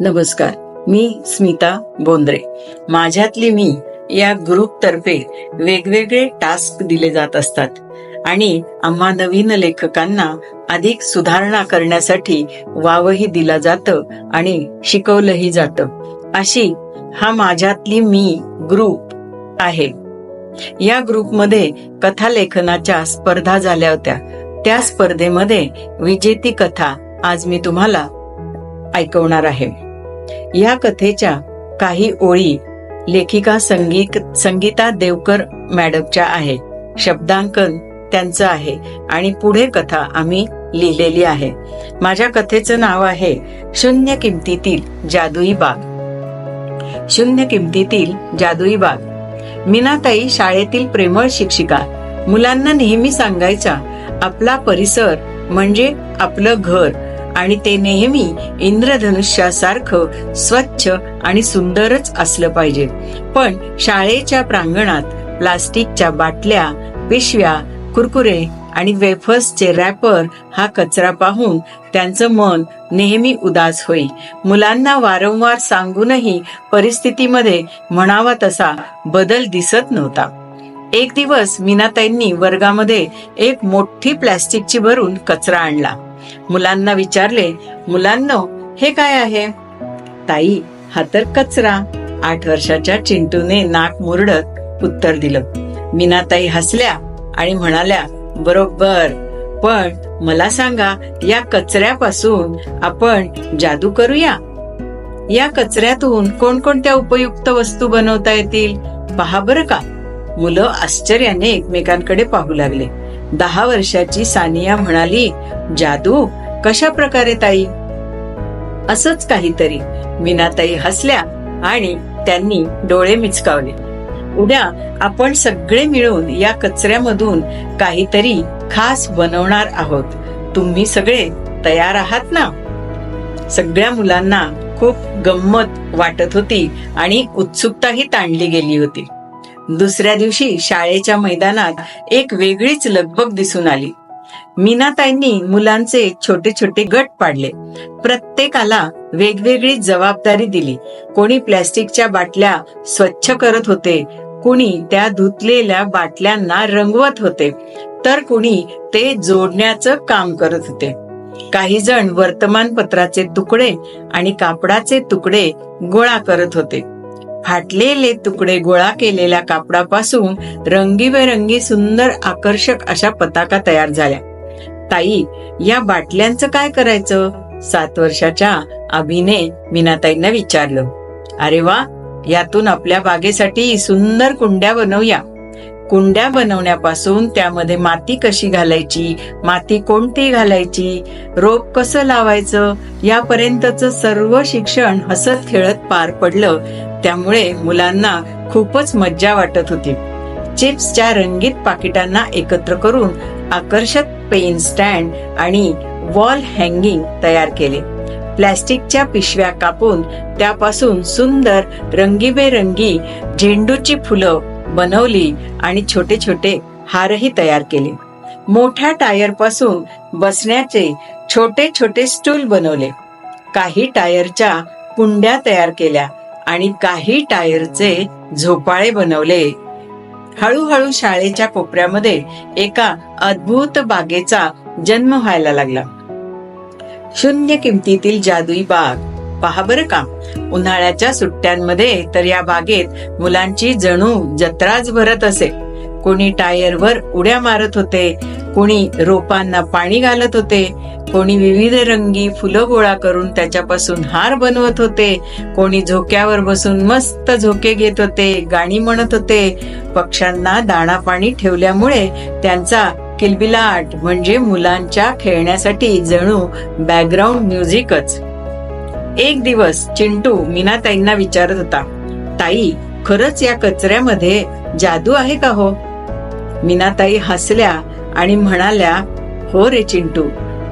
नमस्कार मी स्मिता बोंद्रे. माझ्यातली मी या ग्रुप तर्फे वेगवेगळे टास्क दिले जात असतात आणि आम्हा नवीन लेखकांना अधिक सुधारणा करण्यासाठी वावही दिला जातं आणि शिकवलंही जातं. अशी हा माझ्यातली मी ग्रुप आहे. या ग्रुपमध्ये कथालेखनाच्या स्पर्धा झाल्या होत्या. त्या स्पर्धेमध्ये विजेती कथा आज मी तुम्हाला ऐकवणार आहे. या कथेच्या काही ओळी लेखिका संगीत संगीता देवकर मॅडमच्या आहे. शब्दांकन त्यांचं आहे आणि पुढे कथा आम्ही लिहिलेली आहे. माझ्या कथेचं नाव आहे शून्य किमतीतील जादुई बाग. शून्य किमतीतील जादुई बाग. मीनाताई शाळेतील प्रेमळ शिक्षिका. मुलांना नेहमी सांगायचा आपला परिसर म्हणजे आपलं घर. आणि ते नेहमी इंद्रधनुष्यासारखं स्वच्छ आणि सुंदरच असलं पाहिजे. पण शाळेच्या प्रांगणात प्लास्टिकच्या बाटल्या पिशव्या कुरकुरे आणि वेफर्सचे रॅपर हा कचरा पाहून त्यांचं मन नेहमी उदास होई. मुलांना वारंवार सांगूनही परिस्थितीमध्ये म्हणावा तसा बदल दिसत नव्हता. एक दिवस मीनाताईंनी वर्गामध्ये एक मोठी प्लॅस्टिकची भरून कचरा आणला. मुलांना विचारले मुलांनो हे काय आहे? ताई हा तर कचरा. आठ वर्षाच्या चिंटूने नाक मुरडत उत्तर दिलं मीनाताई हसल्या आणि म्हणाल्या बरोबर पण मला सांगा या कचऱ्यापासून आपण जादू करूया? या कचऱ्यातून कोणकोणत्या उपयुक्त वस्तू बनवता येतील? पहा बरं का. मुलं आश्चर्याने एकमेकांकडे पाहू लागले. दहा वर्षाची सानिया म्हणाली जादू कशा प्रकारे ताई? असंच काहीतरी. मीनाताई हसल्या आणि त्यांनी डोळे मिचकावले. उद्या आपण सगळे मिळून या कचऱ्यामधून काहीतरी खास बनवणार आहोत. तुम्ही सगळे तयार आहात ना? सगळ्या मुलांना खूप गंमत वाटत होती आणि उत्सुकताही ताणली गेली होती. दुसऱ्या दिवशी शाळेच्या मैदानात एक वेगळीच लगबग दिसून आली. मीनाताईंनी मुलांचे छोटे छोटे गट पाडले. प्रत्येकाला वेगवेगळी जबाबदारी दिली. कोणी प्लॅस्टिकच्या बाटल्या स्वच्छ करत होते कुणी त्या धुतलेल्या बाटल्यांना रंगवत होते तर कुणी ते जोडण्याचं काम करत होते. काही जण वर्तमानपत्राचे तुकडे आणि कापडाचे तुकडे गोळा करत होते. फाटलेले तुकडे गोळा केलेल्या कापडापासून रंगीबेरंगी सुंदर आकर्षक अशा पताका तयार झाल्या. ताई या बाटल्यांचं काय करायचं? सात वर्षाच्या अभिने मीनाताईंना विचारलं. अरे वा यातून आपल्या बागेसाठी सुंदर कुंड्या बनवूया. कुंड्या बनवण्यापासून त्यामध्ये माती कशी घालायची? माती कोणती घालायची? रोप कसं लावायचं? यापर्यंतचं सर्व शिक्षण हसत खेळत पार पडलं. त्यामुळे मुलांना खूपच मज्जा वाटत होती. चिप्सच्या रंगीत पाकिटांना एकत्र करून आकर्षक पेन स्टँड आणि वॉल हँगिंग तयार केले. प्लॅस्टिकच्या पिशव्या कापून त्यापासून सुंदर रंगीबेरंगी झेंडूची फुलं बनवली आणि छोटे छोटे हारही तयार केले. मोठ्या टायरपासून बसण्याचे छोटे छोटे स्टूल बनवले. काही टायरच्या कुंड्या तयार केल्या. आणि काही टायरचे झोपाळे बनवले. हळूहळू शाळेच्या कोपऱ्यामध्ये एका अद्भुत बागेचा जन्म व्हायला लागला. शून्य किमतीतील जादुई बाग. पहा बरं का. उन्हाळ्याच्या सुट्ट्यांमध्ये तर या बागेत मुलांची जणू जत्राच भरत असे. कोणी टायरवर उड्या मारत होते कोणी रोपांना पाणी घालत होते कोणी विविध रंगी फुलं गोळा करून त्याच्यापासून हार बनवत होते कोणी झोक्यावर बसून मस्त झोके घेत होते गाणी म्हणत होते. पक्ष्यांना दाणा पाणी ठेवल्यामुळे त्यांचा किलबिलाट म्हणजे मुलांच्या खेळण्यासाठी जणू बॅकग्राऊंड म्युझिकच एक दिवस चिंटू मीनाताईंना विचारत होता ताई खरंच या कचऱ्यामध्ये जादू आहे का हो? मीनाताई हसल्या आणि म्हणाल्या हो रे चिंटू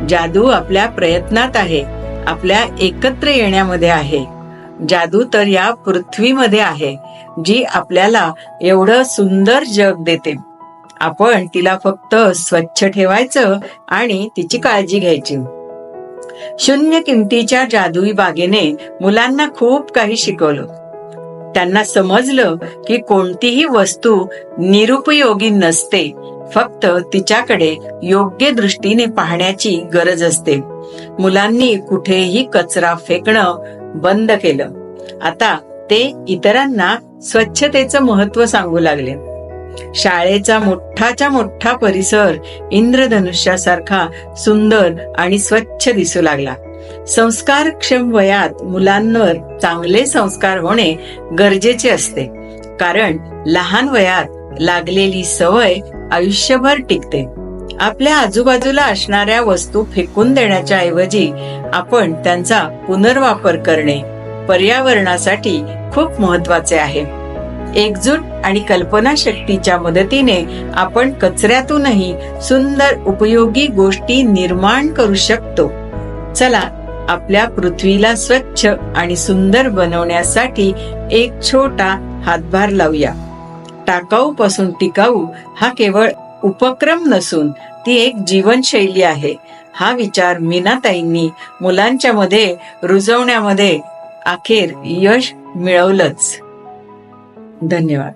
जादू आपल्या प्रयत्नात आहे आपल्या एकत्र येण्यामध्ये आहे. जादू तर या पृथ्वीमध्ये आहे जी आपल्याला एवढं सुंदर जग देते. आपण तिला फक्त स्वच्छ ठेवायचं आणि तिची काळजी घ्यायची. शून्य किमतीच्या जादुई बागेने मुलांना खूप काही शिकवलं. त्यांना समजलं की कोणतीही वस्तू निरुपयोगी नसते फक्त तिच्याकडे योग्य दृष्टीने पाहण्याची गरज असते. मुलांनी कुठेही कचरा फेकणं बंद केलं. आता ते इतरांना स्वच्छतेचं महत्त्व सांगू लागले. शाळेचा मोठाच्या मोठा परिसर इंद्रधनुष्यासारखा सुंदर आणि स्वच्छ दिसू लागला. संस्कारक्षम वयात मुलांवर चांगले संस्कार होणे गरजेचे असते. कारण लहान वयात लागलेली सवय आयुष्यभर टिकते. आपल्या आजूबाजूला असणाऱ्या वस्तू फेकून देण्याच्या ऐवजी आपण त्यांचा पुनर्वापर करणे पर्यावरणासाठी खूप महत्त्वाचे आहे. एकजूट आणि कल्पनाशक्तीच्या मदतीने आपण कचऱ्यातूनही सुंदर उपयोगी गोष्टी निर्माण करू शकतो. चला आपल्या पृथ्वीला स्वच्छ आणि सुंदर बनवण्यासाठी एक छोटा हातभार लावूया. टाकाऊ पासून टिकाऊ हा केवळ उपक्रम नसून ती एक जीवनशैली आहे. हा विचार मीनाताईंनी मुलांच्या मध्ये रुजवण्यामध्ये अखेर यश मिळवलंच. धन्यवाद.